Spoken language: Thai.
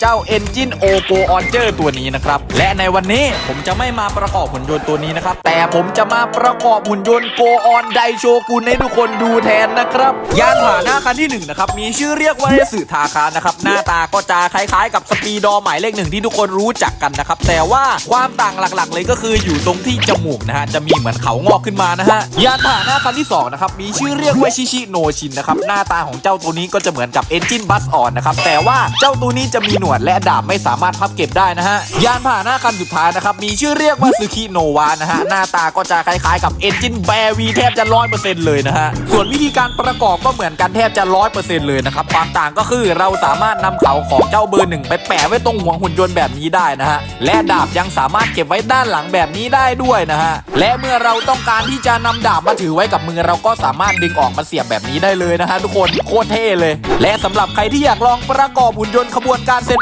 เจ้า Engine O Go Onger ตัวนี้นะครับ และในวันนี้ผมจะไม่มาประกอบหุ่นยนต์ตัวนี้นะครับ แต่ผมจะมาประกอบหุ่นยนต์ Go On ไดโชกุนให้ทุกคนดูแทนนะครับ ยานพาหนะคันที่หนึ่งนะครับ มีชื่อเรียกว่าเอสึทาคานะครับ หน้าตาก็จะคล้ายๆ กับสปีดอหมายเลขหนึ่งที่ทุกคนรู้จักกันนะครับ แต่ว่าความต่างหลักๆ เลยก็คืออยู่ตรงที่จมูกนะฮะจะมีเหมือนเขางอกขึ้นมานะฮะยานพาหนะคันที่สองนะครับมีชื่อเรียกว่าชิชิโนชินนะครับหน้าตาของเจ้าตัวนี้ก็จะเหมือนกับ Engine Bus On นะครับแต่ว่าเจ้าตัวนี้จะมีหนวดและดาบไม่สามารถพับเก็บได้นะฮะยานพาหนะคันสุดท้ายนะครับมีชื่อเรียกว่าซึคิโนวานะฮะหน้าตาก็จะคล้ายๆกับ Engine Bear V แทบจะร้อยเปอร์เซ็นต์เลยนะฮะส่วนวิธีการประกอบก็เหมือนกันแทบจะร้อยเปอร์เซ็นต์เลยนะครับความต่างก็คือเราสามารถนำเขาของเจ้าเบอร์หนึ่งไปแปะไว้ตรงหัวหุ่นยนต์แบบนี้ได้นะฮะและดาบยังสามารถเก็บไว้ด้านหลังแบบนี้ได้ด้วยนะฮะและเมื่อเราต้องการที่จะนำดาบมาถือไว้กับมือเราก็สามารถดึงออกมาเสียบแบบนี้ได้เลยนะฮะทุกคนโคตรเท่เลย และสำหรับใครที่อยากลองประกอบหุ่นยนต์ขบวนการเซน